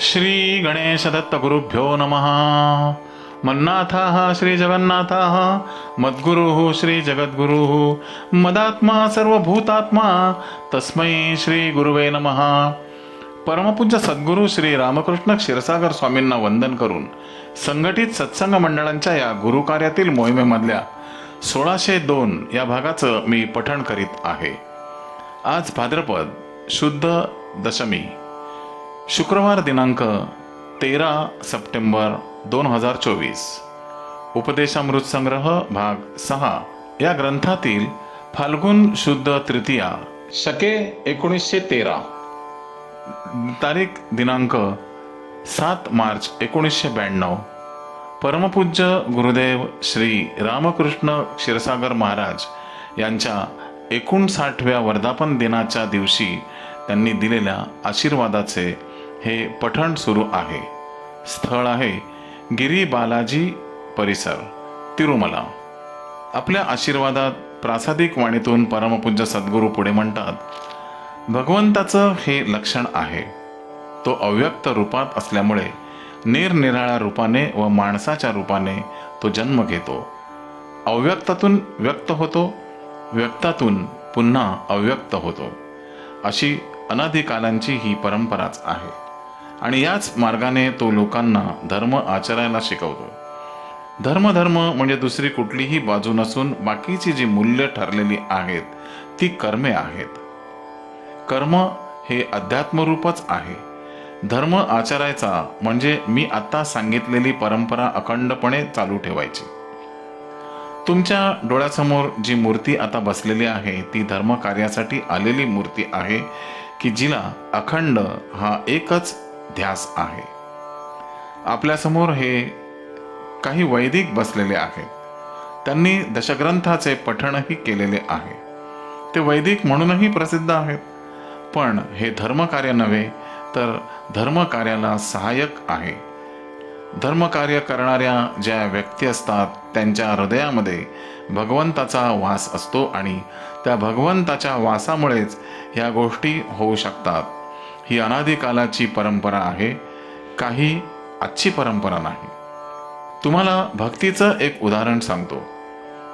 श्री गणेश दत्त गुरुभ्यो नमः। मन्नाथाः श्री जगन्नाथः मद्गुरुः श्री जगद्गुरुः मदात्मा सर्वभूतात्मा तस्मै श्री गुरुवे नमः। परमपूज्य सद्गुरू श्री रामकृष्ण क्षीरसागर स्वामींना वंदन करून संघटित सत्संग मंडळांच्या या गुरुकार्यातील मोहिमेमधल्या सोळाशे दोन या भागाचं मी पठण करीत आहे. आज भाद्रपद शुद्ध दशमी. शुक्रवार दिनांक तेरा सप्टेंबर दोन हजार चोवीस. उपदेशामृत संग्रह भाग सहा. या ग्रंथातील फाल्गुन शुद्ध तृतीया शके एकोणीसशे तेरा. तारीख दिनांक सात मार्च एकोणीसशे ब्याण्णव. परमपूज्य गुरुदेव श्री रामकृष्ण क्षीरसागर महाराज यांच्या एकोणसाठव्या वर्धापन दिनाच्या दिवशी त्यांनी दिलेल्या आशीर्वादाचे हे पठण सुरू आहे. स्थळ आहे गिरी बालाजी परिसर तिरुमला आपल्या आशीर्वादात प्रासादिक वाणीतून परमपूज्य सद्गुरू पुढे म्हणतात भगवंताचं हे लक्षण आहे. तो अव्यक्त रूपात असल्यामुळे निरनिराळ्या रूपाने व माणसाच्या रूपाने तो जन्म घेतो. अव्यक्तातून व्यक्त होतो व्यक्तातून पुन्हा अव्यक्त होतो. अशी अनाधिकालांची ही परंपराच आहे. आणि याच मार्गाने तो लोकांना धर्म आचरायला शिकवतो. धर्म धर्म म्हणजे दुसरी कुठलीही बाजू नसून बाकीची जी मूल्य ठरलेली आहेत ती कर्मे आहेत. कर्म हे अध्यात्मरूपच आहे. धर्म आचरायचा म्हणजे मी आता सांगितलेली परंपरा अखंडपणे चालू ठेवायची. तुमच्या डोळ्यासमोर जी मूर्ती आता बसलेली आहे ती धर्म कार्यासाठी आलेली मूर्ती आहे की जिला अखंड हा एकच ध्यास आहे. आपल्यासमोर हे काही वैदिक बसलेले आहेत. त्यांनी दशग्रंथाचे पठणही केलेले आहे. ते वैदिक म्हणूनही प्रसिद्ध आहेत. पण हे धर्मकार्य नव्हे तर धर्मकार्याला सहाय्यक आहे. धर्मकार्य करणाऱ्या ज्या व्यक्ती असतात त्यांच्या हृदयामध्ये भगवंताचा वास असतो आणि त्या भगवंताच्या वासामुळेच ह्या गोष्टी होऊ शकतात. ही अनादिकालाची परंपरा आहे काही आजची परंपरा नाही. तुम्हाला भक्तीचं एक उदाहरण सांगतो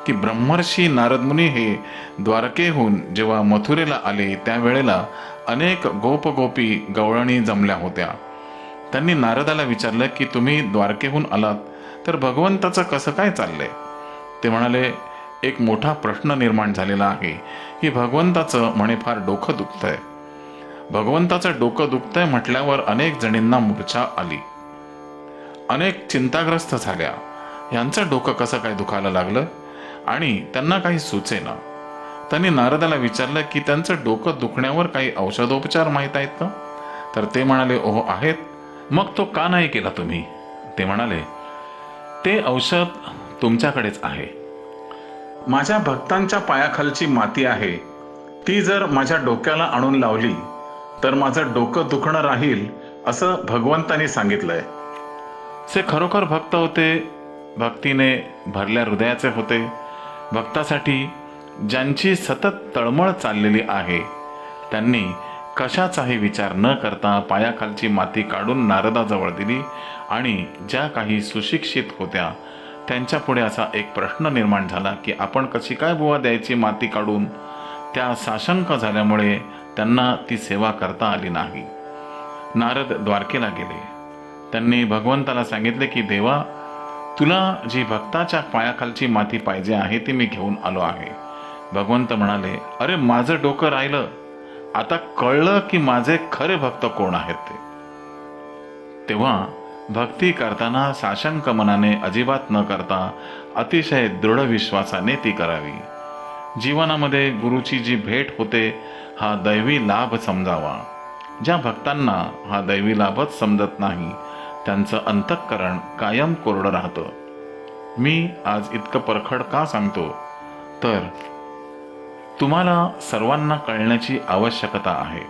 की ब्रह्मर्षी नारदमुनी हे द्वारकेहून जेव्हा मथुरेला आले त्यावेळेला अनेक गोपगोपी गवळणी जमल्या होत्या. त्यांनी नारदाला विचारलं की तुम्ही द्वारकेहून आलात तर भगवंताचं कसं काय चाललंय? ते म्हणाले एक मोठा प्रश्न निर्माण झालेला आहे की भगवंताचं म्हणे फार डोकं दुखतंय. भगवंताचं डोकं दुखतंय म्हटल्यावर अनेक जणींना मूर्छा आली. अनेक चिंताग्रस्त झाल्या. यांचं डोकं कसं काय दुखायला लागलं? आणि त्यांना काही सुचेना त्यांनी नारदाला विचारलं की त्यांचं डोकं दुखण्यावर काही औषधोपचार माहीत आहेत का? तर ते म्हणाले ओहो आहेत. मग तो का नाही केला तुम्ही? ते म्हणाले ते औषध तुमच्याकडेच आहे. माझ्या भक्तांच्या पायाखालची माती आहे. ती जर माझ्या डोक्याला आणून लावली तर माझं डोकं दुखणं राहील असं भगवंतानी सांगितलंय. ते खरोखर भक्त होते भक्तीने भरल्या हृदयाचे होते. भक्तासाठी ज्यांची सतत तळमळ चाललेली आहे त्यांनी कशाचाही विचार न करता पायाखालची माती काढून नारदाजवळ दिली आणि ज्या काही सुशिक्षित होत्या त्यांच्या पुढे असा एक प्रश्न निर्माण झाला की आपण कशी काय बुवा द्यायची माती काढून त्या साशंक झाल्यामुळे त्यांना ती सेवा करता आली नाही. नारद द्वारकेला गेले. त्यांनी भगवंताला सांगितले की देवा तुला जी भक्ताच्या पायाखालची माती पाहिजे आहे ती मी घेऊन आलो आहे. भगवंत म्हणाले अरे माझं डोकं राहिलं. आता कळलं की माझे खरे भक्त कोण आहेत ते. तेव्हा भक्ती करताना साशंक मनाने अजिबात न करता अतिशय दृढ विश्वासाने ती करावी. जीवनामध्ये गुरुची जी भेट होते हा दैवी लाभ समजावा. ज्या भक्तांना हा दैवी लाभच समजत नाही त्यांचं अंतःकरण कायम कोरडं राहतं. मी आज इतकं परखड का सांगतो? तर तुम्हाला सर्वांना कळण्याची आवश्यकता आहे.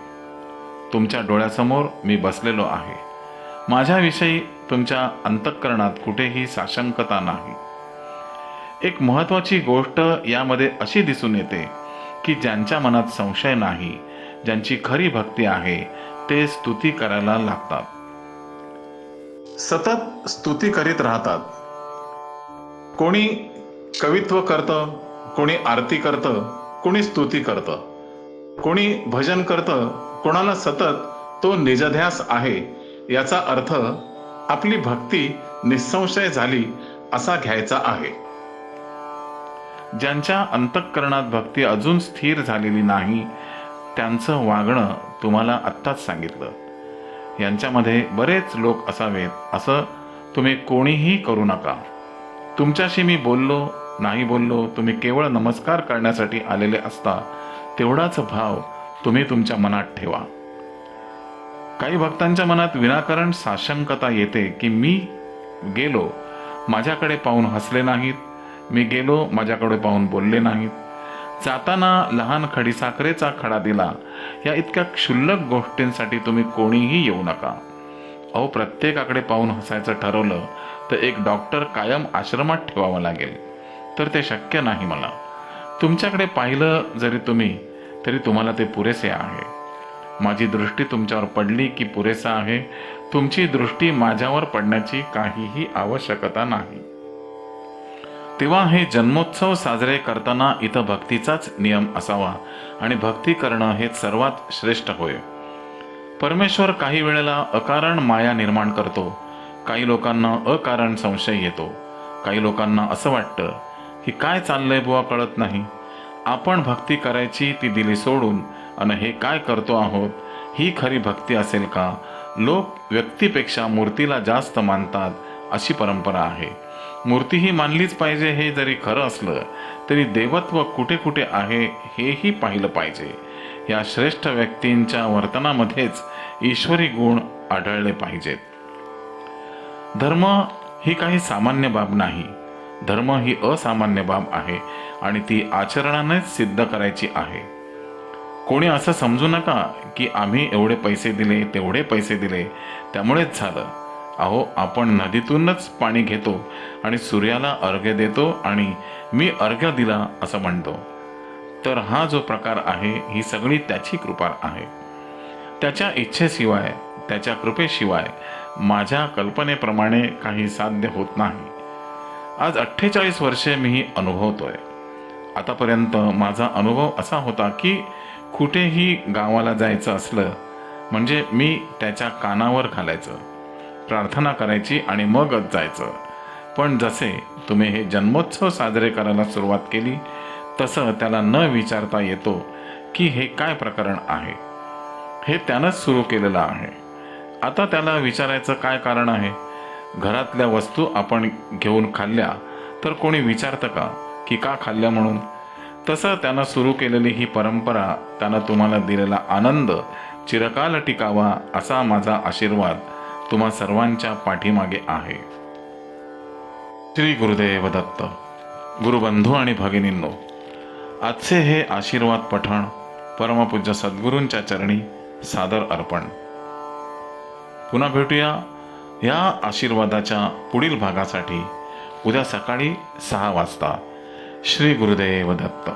तुमच्या डोळ्यासमोर मी बसलेलो आहे. माझ्याविषयी तुमच्या अंतःकरणात कुठेही साशंकता नाही. एक महत्वाची गोष्ट यामध्ये अशी दिसून येते की ज्यांच्या मनात संशय नाही ज्यांची खरी भक्ती आहे ते स्तुती करायला लागतात. सतत स्तुती करीत राहतात. कोणी कवित्व करतं कोणी आरती करतं कोणी स्तुती करतं. कोणी भजन करतं कोणाला सतत तो निजध्यास आहे याचा अर्थ आपली भक्ती निसंशय झाली असा घ्यायचा आहे. ज्यांच्या अंतःकरणात भक्ती अजून स्थिर झालेली नाही त्यांचं वागणं तुम्हाला आत्ताच सांगितलं. यांच्यामध्ये बरेच लोक असावेत असं तुम्ही कोणीही करू नका. तुमच्याशी मी बोललो नाही बोललो तुम्ही केवळ नमस्कार करण्यासाठी आलेले असता तेवढाच भाव तुम्ही तुमच्या मनात ठेवा. काही भक्तांच्या मनात विनाकारण साशंकता येते की मी गेलो माझ्याकडे पाहून हसले नाहीत मी गेलो माझ्याकडे पाहून बोलले नाहीत. जाताना लहान खडीसाखरेचा खडा दिला. या इतक्या क्षुल्लक गोष्टींसाठी तुम्ही कोणीही येऊ नका. अहो प्रत्येकाकडे पाहून हसायचं ठरवलं तर एक डॉक्टर कायम आश्रमात ठेवावा लागेल. तर ते शक्य नाही मला. तुमच्याकडे पाहिलं जरी तुम्ही तरी तुम्हाला ते पुरेसे आहे. माझी दृष्टी तुमच्यावर पडली की पुरेसा आहे. तुमची दृष्टी माझ्यावर पडण्याची काहीही आवश्यकता नाही. तेव्हा हे जन्मोत्सव साजरे करताना इथं भक्तीचाच नियम असावा आणि भक्ती करणं हे सर्वात श्रेष्ठ होय. परमेश्वर काही वेळेला अकारण माया निर्माण करतो. काही लोकांना अकारण संशय येतो. काही लोकांना असं वाटतं की काय चाललंय बुवा कळत नाही. आपण भक्ती करायची ती दिली सोडून आणि हे काय करतो आहोत? ही खरी भक्ती असेल का? लोक व्यक्तीपेक्षा मूर्तीला जास्त मानतात अशी परंपरा आहे. मूर्ती ही मानलीच पाहिजे हे जरी खरं असलं तरी देवत्व कुठे कुठे आहे हेही पाहिलं पाहिजे. या श्रेष्ठ व्यक्तींच्या वर्तनामध्येच ईश्वरी गुण आढळले पाहिजेत. धर्म ही काही सामान्य बाब नाही. धर्म ही असामान्य बाब आहे आणि ती आचरणानेच सिद्ध करायची आहे. कोणी असं समजू नका की आम्ही एवढे पैसे दिले तेवढे पैसे दिले त्यामुळेच झालं. अहो आपण नदीतूनच पाणी घेतो आणि सूर्याला अर्घ्य देतो आणि मी अर्घ्य दिला असं म्हणतो. तर हा जो प्रकार आहे ही सगळी त्याची कृपा आहे. त्याच्या इच्छेशिवाय त्याच्या कृपेशिवाय माझ्या कल्पनेप्रमाणे काही साध्य होत नाही. आज अठ्ठेचाळीस वर्षे मी ही अनुभवतोय. आतापर्यंत माझा अनुभव असा होता की कुठेही गावाला जायचं असलं म्हणजे मी त्याच्या कानावर घालायचं. प्रार्थना करायची आणि मगच जायचं. पण जसे तुम्ही हे जन्मोत्सव साजरे करायला सुरुवात केली तसं त्याला न विचारता येतो की हे काय प्रकरण आहे? हे त्यानंच सुरू केलेलं आहे. आता त्याला विचारायचं काय कारण आहे? घरातल्या वस्तू आपण घेऊन खाल्ल्या तर कोणी विचारतं का? की का खाल्ल्या म्हणून? तसं त्यानं सुरू केलेली ही परंपरा त्यानं तुम्हाला दिलेला आनंद चिरकाल टिकावा असा माझा आशीर्वाद. तुम्हा सर्वांच्या पाठीमागे आहे. श्री गुरुदेव दत्त गुरुबंधू आणि भगिनींनो आजचे हे आशीर्वाद पठण परमपूज्य सद्गुरूंच्या चरणी सादर अर्पण. पुन्हा भेटूया या आशीर्वादाच्या पुढील भागासाठी उद्या सकाळी सहा वाजता. श्री गुरुदेव दत्त.